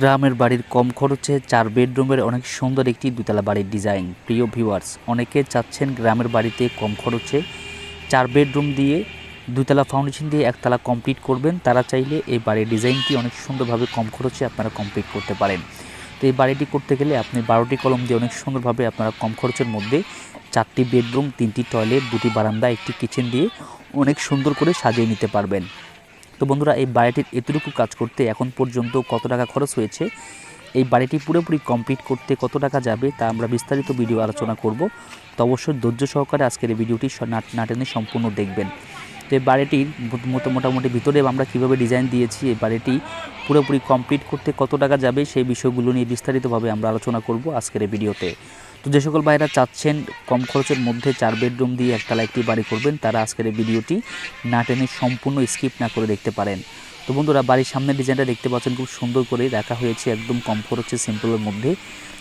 গ্রামের বাড়ির কম খরচে চার বেডরুমের অনেক সুন্দর একটি দুতলা বাড়ির ডিজাইন। প্রিয় ভিউয়ার্স, অনেকে চাচ্ছেন গ্রামের বাড়িতে কম খরচে চার বেডরুম দিয়ে দুতলা ফাউন্ডেশন দিয়ে একতলা কমপ্লিট করবেন। তারা চাইলে এই বাড়ির ডিজাইনটি অনেক সুন্দরভাবে কম খরচে আপনারা কমপ্লিট করতে পারেন। তো এই বাড়িটি করতে গেলে আপনি বারোটি কলম দিয়ে অনেক সুন্দরভাবে আপনারা কম খরচের মধ্যে চারটি বেডরুম, তিনটি টয়লেট, দুটি বারান্দা, একটি কিচেন দিয়ে অনেক সুন্দর করে সাজিয়ে নিতে পারবেন। তো বন্ধুরা, এই বাড়িটির এতটুকু কাজ করতে এখন পর্যন্ত কত টাকা খরচ হয়েছে? এই বাড়িটি পুরোপুরি কমপ্লিট করতে কত টাকা যাবে তা আমরা বিস্তারিত ভিডিও আলোচনা করব। তো অবশ্যই ধৈর্য সহকারে আজকের এই ভিডিওটি স- না না টেনে সম্পূর্ণ দেখবেন। তো এই বাড়িটির মোটা- মোটামুটি ভিতরে আমরা কীভাবে ডিজাইন দিয়েছি, এই বাড়িটি পুরোপুরি কমপ্লিট করতে কত টাকা যাবে সেই বিষয়গুলো নিয়ে বিস্তারিতভাবে আমরা আলোচনা করব আজকের এই ভিডিওতে তো যে সকল ভাইরা চাচ্ছেন কম খরচের মধ্যে চার বেডরুম দিয়ে একতলা একটি বাড়ি করবেন, তারা আজকের এই ভিডিওটি না টেনে সম্পূর্ণ স্কিপ না করে দেখতে পারেন। তো বন্ধুরা, বাড়ির সামনের ডিজাইনটা দেখতে পাচ্ছেন, খুব সুন্দর করে রাখা হয়েছে একদম কম খরচে সিম্পলের মধ্যে।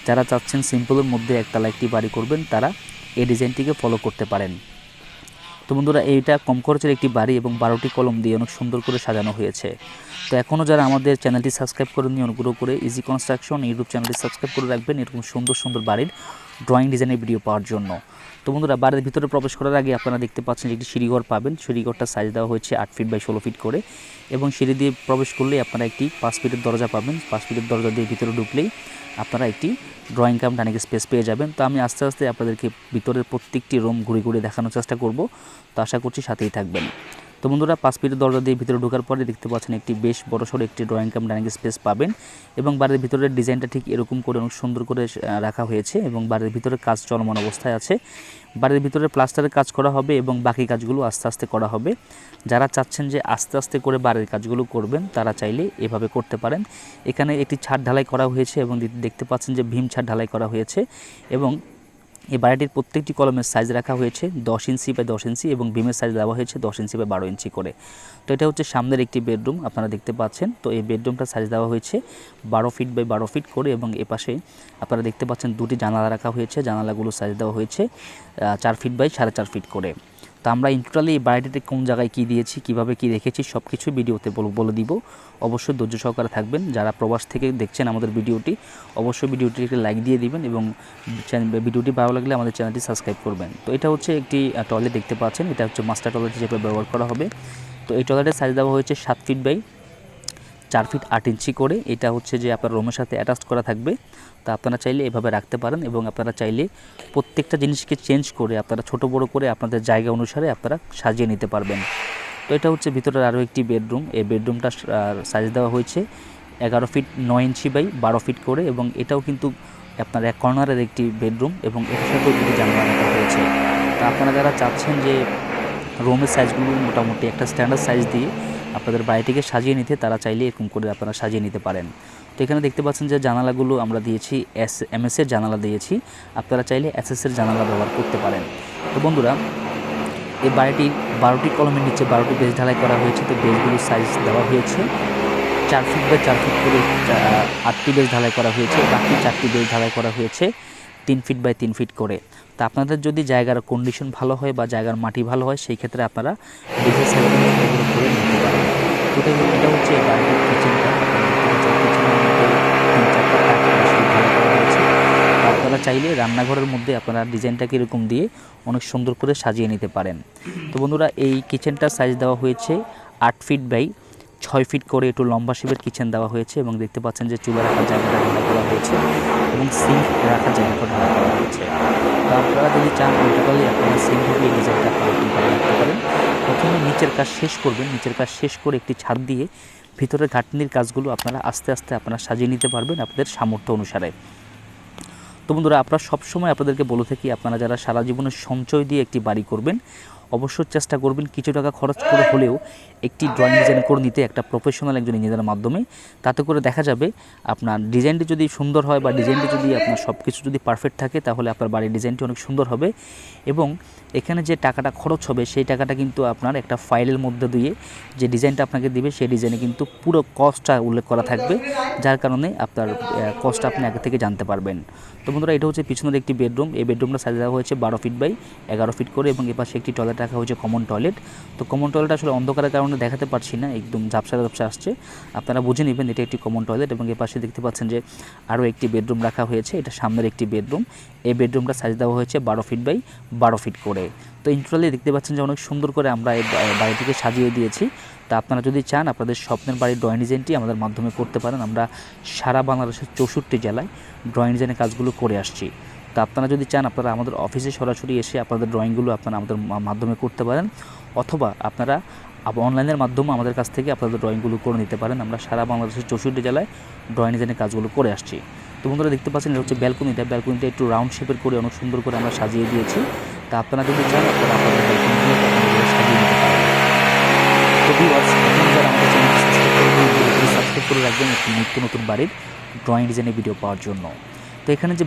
যারা চাচ্ছেন সিম্পলের মধ্যে একতলা একটি বাড়ি করবেন, তারা এই ডিজাইনটিকে ফলো করতে পারেন। তো বন্ধুরা, এইটা কম খরচের একটি বাড়ি এবং বারোটি কলম দিয়ে অনেক সুন্দর করে সাজানো হয়েছে। তো এখনও যারা আমাদের চ্যানেলটি সাবস্ক্রাইব করেননি, অনুগ্রহ করে ইজি কনস্ট্রাকশন ইউটিউব চ্যানেলটি সাবস্ক্রাইব করে রাখবেন। এরকম সুন্দর সুন্দর বাড়ির ড্রয়িং ডিজাইনের ভিডিও পাওয়ার জন্য। তো বন্ধুরা, বাড়ির ভিতরে প্রবেশ করার আগে আপনারা দেখতে পাচ্ছেন একটি সিঁড়িঘর পাবেন। সিঁড়িঘরটা সাইজ দেওয়া হয়েছে আট ফিট বাই ষোলো ফিট করে এবং সিঁড়ি দিয়ে প্রবেশ করলেই আপনারা একটি পাঁচ ফিটের দরজা পাবেন। পাঁচ ফিটের দরজা দিয়ে ভিতরে ঢুকলেই আপনারা একটি ড্রয়িং কাম ডাইনিং স্পেস পেয়ে যাবেন। তো আমি আস্তে আস্তে আপনাদেরকে ভিতরের প্রত্যেকটি রুম ঘুরে ঘুরে দেখানোর চেষ্টা করব। তো আশা করছি সাথেই থাকবেন। তো বন্ধুরা, পাঁচ ফিটের দরজা দিয়ে ভিতরে ঢোকার পরে দেখতে পাচ্ছেন একটি বেশ বড়সড় একটি ড্রয়িং কাম ডাইনিং স্পেস পাবেন এবং বাড়ির ভিতরের ডিজাইনটা ঠিক এরকম করে অনেক সুন্দর করে রাখা হয়েছে এবং বাড়ির ভিতরে কাজ চলমান অবস্থায় আছে। বাড়ির ভিতরে প্লাস্টারের কাজ করা হবে এবং বাকি কাজগুলো আস্তে আস্তে করা হবে। যারা চাচ্ছেন যে আস্তে আস্তে করে বাড়ির কাজগুলো করবেন, তারা চাইলে এভাবে করতে পারেন। এখানে একটি ছাদ ঢালাই করা হয়েছে এবং দেখতে পাচ্ছেন যে ভীম ছাদ ঢালাই করা হয়েছে এবং এই বাড়িটির প্রত্যেকটি কলমের সাইজ রাখা হয়েছে দশ ইঞ্চি বাই দশ ইঞ্চি এবং বিমের সাইজ দেওয়া হয়েছে দশ ইঞ্চি বাই বারো ইঞ্চি করে। তো এটা হচ্ছে সামনের একটি বেডরুম আপনারা দেখতে পাচ্ছেন। তো এই বেডরুমটা সাইজ দেওয়া হয়েছে বারো ফিট বাই বারো ফিট করে এবং এপাশে আপনারা দেখতে পাচ্ছেন দুটি জানালা রাখা হয়েছে। জানালাগুলো সাইজ দেওয়া হয়েছে চার ফিট বাই সাড়ে চার ফিট করে। তো আমরা ইন টোটালি এই বাড়িটিতে কোন জায়গায় কী দিয়েছি, কীভাবে কি রেখেছি সব কিছু ভিডিওতে বলে দিব। অবশ্যই ধৈর্য সহকারে থাকবেন। যারা প্রবাস থেকে দেখছেন আমাদের ভিডিওটি, অবশ্যই ভিডিওটি একটি লাইক দিয়ে দিবেন এবং ভিডিওটি ভালো লাগলে আমাদের চ্যানেলটি সাবস্ক্রাইব করবেন। তো এটা হচ্ছে একটি টয়লেট দেখতে পাচ্ছেন। এটা হচ্ছে মাস্টার টয়লেট হিসেবে ব্যবহার করা হবে। তো এই টয়লেটের সাইজ দেওয়া হয়েছে সাত ফিট বাই চার ফিট আট ইঞ্চি করে। এটা হচ্ছে যে আপনার রুমের সাথে অ্যাটাচ করা থাকবে। তা আপনারা চাইলে এভাবে রাখতে পারেন এবং আপনারা চাইলে প্রত্যেকটা জিনিসকে চেঞ্জ করে, আপনারা ছোট বড় করে আপনাদের জায়গা অনুসারে আপনারা সাজিয়ে নিতে পারবেন। তো এটা হচ্ছে ভিতরের আরও একটি বেডরুম এই বেডরুমটা সাইজ দেওয়া হয়েছে এগারো ফিট নয় ইঞ্চি বাই বারো ফিট করে এবং এটাও কিন্তু আপনার এক কর্নারের একটি বেডরুম এবং এটার সাথেও দুটি জানলা রাখা হয়েছে। তা আপনারা যারা চাচ্ছেন যে রুমের সাইজগুলো মোটামুটি একটা স্ট্যান্ডার্ড সাইজ দিয়ে আপনাদের বাড়িটিকে সাজিয়ে নিতে তারা চাইলে এরকম করে আপনারা সাজিয়ে নিতে পারেন। তো এখানে দেখতে পাচ্ছেন যে জানালাগুলো আমরা দিয়েছি, এস এম এর জানালা দিয়েছি। আপনারা চাইলে এস এর জানালা ব্যবহার করতে পারেন। তো বন্ধুরা, এই বাড়িটি বারোটি কলমের নিচে বারোটি বেজ ঢালাই করা হয়েছে। তো বেজগুলোর সাইজ দেওয়া হয়েছে। চার ফিট বা চার ফিট করে আটটি বেজ ঢালাই করা হয়েছে। বাকি চারটি বেজ ঢালাই করা হয়েছে তিন ফিট বাই তিন ফিট করে। তা আপনাদের যদি জায়গার কন্ডিশন ভালো হয় বা জায়গার মাটি ভালো হয়, সেই ক্ষেত্রে আপনারা বেজের সাইজ করে এটা এটা হচ্ছে এই বাড়িটির কিচেনটা আপনারা চাইলে রান্নাঘরের মধ্যে আপনারা ডিজাইনটাকে এরকম দিয়ে অনেক সুন্দর করে সাজিয়ে নিতে পারেন। তো বন্ধুরা, এই কিচেনটার সাইজ দেওয়া হয়েছে আট ফিট বাই ছয় ফিট করে একটু লম্বা শেপের কিচেন দেওয়া হয়েছে এবং দেখতে পাচ্ছেন যে চুলা রাখার জায়গাটা ঢালাই করা হয়েছে এবং সিঙ্ক রাখার জায়গাটা ঢালাই করা হয়েছে। তো আপনারা যদি চান টোটালি আপনারা সিঙ্ক দিয়ে ডিজাইনটা আপনারা ভালো রাখতে পারেন প্রথমে নিচের কাজ শেষ করবেন। নিচের কাজ শেষ করে একটি ছাদ দিয়ে ভিতরে ঘাটনির কাজগুলো আপনারা আস্তে আস্তে আপনারা সাজিয়ে নিতে পারবেন আপনাদের সামর্থ্য অনুসারে। তো বন্ধুরা, আপনারা সবসময় আপনাদেরকে বলে থাকি, আপনারা যারা সারা জীবনের সঞ্চয় দিয়ে একটি বাড়ি করবেন অবশ্যই চেষ্টা করবেন, কিছু টাকা খরচ করে হলেও একটি ড্রয়িং ডিজাইন করে নিতে একটা প্রফেশনাল একজন ইঞ্জিনিয়ারের মাধ্যমে। তাতে করে দেখা যাবে আপনার ডিজাইনটি যদি সুন্দর হয় বা ডিজাইনটি যদি আপনার সব কিছু যদি পারফেক্ট থাকে, তাহলে আপনার বাড়ির ডিজাইনটি অনেক সুন্দর হবে। এবং এখানে যে টাকাটা খরচ হবে, সেই টাকাটা কিন্তু আপনার একটা ফাইলের মধ্যে দিয়ে যে ডিজাইনটা আপনাকে দিবে, সেই ডিজাইনে কিন্তু পুরো কস্টটা উল্লেখ করা থাকবে, যার কারণে আপনার কস্টটা আপনি আগে থেকে জানতে পারবেন। তো বন্ধুরা, এটা হচ্ছে পিছনের একটি বেডরুম এই বেডরুমটা দেওয়া হয়েছে বারো ফিট বাই এগারো ফিট করে এবং এপাশে একটি টয়লেট রাখা হয়েছে কমন টয়লেট তো কমন টয়লেট আসলে অন্ধকারের কারণে দেখাতে পারছি না, একদম ঝাপসা ঝাপসা আসছে। আপনারা বুঝে নেবেন এটা একটি কমন টয়লেট এবং এর পাশে দেখতে পাচ্ছেন যে আরও একটি বেডরুম রাখা হয়েছে, এটা সামনের একটি বেডরুম এই বেডরুমটা সাইজ দেওয়া হয়েছে বারো ফিট বাই বারো ফিট করে। তো ইন্টারনালি দেখতে পাচ্ছেন যে অনেক সুন্দর করে আমরা এই বাড়িটিকে সাজিয়ে দিয়েছি। তা আপনারা যদি চান, আপনাদের স্বপ্নের বাড়ির ড্রয়িং ডিজাইনটি আমাদের মাধ্যমে করতে পারেন। আমরা সারা বাংলাদেশের চৌষট্টি জেলায় ড্রয়িং ডিজাইনের কাজগুলো করে আসছি। তা আপনারা যদি চান, আপনারা আমাদের অফিসে সরাসরি এসে আপনাদের ড্রয়িংগুলো আপনারা আমাদের মাধ্যমে করতে পারেন, অথবা আপনারা অনলাইনের মাধ্যমে আমাদের কাছ থেকে আপনাদের ড্রয়িংগুলো করে নিতে পারেন। আমরা সারা বাংলাদেশের চৌষট্টি জেলায় ড্রয়িং ডিজাইনের কাজগুলো করে আসছি। তো বন্ধুরা দেখতে পাচ্ছেন, এটা হচ্ছে ব্যালকনিটা ব্যালকনিটা একটু রাউন্ড শেপের করে অনেক সুন্দর করে আমরা সাজিয়ে দিয়েছি। তা আপনারা যদি চান, আপনারা আপনাদের ব্যালকনিগুলো সাজিয়ে নিতে পারেন। তো আমাদের চ্যানেলটি সাবস্ক্রাইব করে সাবস্ক্রাইব করে রাখবেন। একটি নিত্য নতুন বাড়ির ড্রয়িং ডিজাইনের ভিডিও পাওয়ার জন্য। তো এখানে যে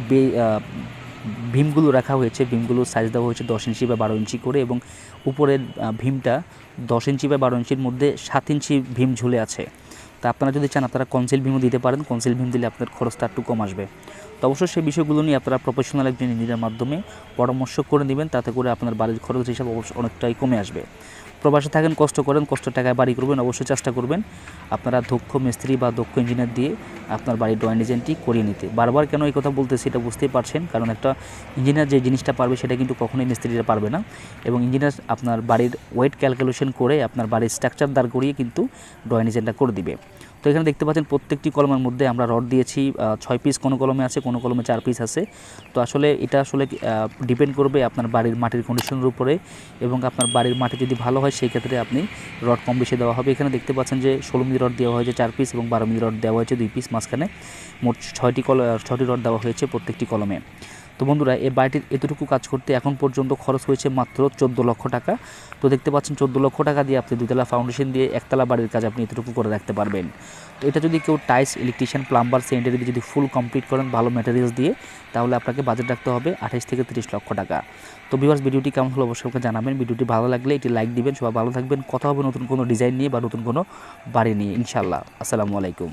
ভীমগুলো রাখা হয়েছে ভীমগুলোর সাইজ দেওয়া হয়েছে দশ ইঞ্চি বা বারো ইঞ্চি করে এবং উপরের ভীমটা দশ ইঞ্চি বা বারো ইঞ্চির মধ্যে সাত ইঞ্চি ভীম ঝুলে আছে। তা আপনারা যদি চান আপনারা কনসিল ভীমও দিতে পারেন কনসিল ভীম দিলে আপনার খরচটা একটু কম আসবে। তো অবশ্যই সেই বিষয়গুলো নিয়ে আপনারা প্রফেশনাল একজন ইঞ্জিনিয়ার মাধ্যমে পরামর্শ করে নেবেন, তাতে করে আপনার বাড়ির খরচ হিসাব অবশ্য অনেকটাই কমে আসবে। প্রবাসে থাকেন, কষ্ট করেন, কষ্ট টাকায় বাড়ি করবেন, অবশ্যই চেষ্টা করবেন আপনারা দক্ষ মিস্ত্রি বা দক্ষ ইঞ্জিনিয়ার দিয়ে আপনার বাড়ির ড্রয়িং ডিজাইনটি করিয়ে নিতে। বারবার কেন এই কথা বলতে সেটা বুঝতেই পারছেন, কারণ একটা ইঞ্জিনিয়ার যে জিনিসটা পারবে সেটা কিন্তু কখনোই মিস্ত্রিরা পারবে না এবং ইঞ্জিনিয়ার আপনার বাড়ির ওয়েট ক্যালকুলেশন করে আপনার বাড়ির স্ট্রাকচার দাঁড় করিয়ে কিন্তু ড্রয়িং ডিজাইনটা করে দিবে। তো এখানে দেখতে পাচ্ছেন প্রত্যেকটি কলমের মধ্যে আমরা রড দিয়েছি ছয় পিস কোনো কলমে আছে, কোনো কলমে চার পিস আছে। তো আসলে এটা আসলে ডিপেন্ড করবে আপনার বাড়ির মাটির কন্ডিশনের উপরে এবং আপনার বাড়ির মাটি যদি ভালো হয়, সেই ক্ষেত্রে আপনি রড কম বেশি দেওয়া হবে। এখানে দেখতে পাচ্ছেন যে ষোলো মিলি রড দেওয়া হয়েছে চার পিস এবং বারো মিলি রড দেওয়া হয়েছে দুই পিস মাঝখানে মোট ছয়টি কল ছয়টি রড দেওয়া হয়েছে প্রত্যেকটি কলমে। তো বন্ধুরা, এই বাড়িটির এতটুকু কাজ করতে এখন পর্যন্ত খরচ হয়েছে মাত্র চোদ্দ লক্ষ টাকা। তো দেখতে পাচ্ছেন, চোদ্দ লক্ষ টাকা দিয়ে আপনি দুতলা ফাউন্ডেশন দিয়ে একতলা বাড়ির কাজ আপনি এতটুকু করে রাখতে পারবেন। তো এটা যদি কেউ টাইস ইলেকট্রিশিয়ান প্লাম্বার সেন্টারে যদি ফুল কমপ্লিট করেন, ভালো ম্যাটেরিয়ালস দিয়ে, তাহলে আপনাকে বাজেট রাখতে হবে আঠাশ থেকে তিরিশ লক্ষ টাকা। তো বিভার্স ভিডিওটি কেমন হলো অবশ্যই আমাকে জানাবেন। ভিডিওটি ভালো লাগলে এটি লাইক দিবেন। সবাই ভালো থাকবেন। কথা হবে নতুন কোনো ডিজাইন নিয়ে বা নতুন কোনো বাড়ি নিয়ে ইনশাল্লাহ আসসালামু আলাইকুম।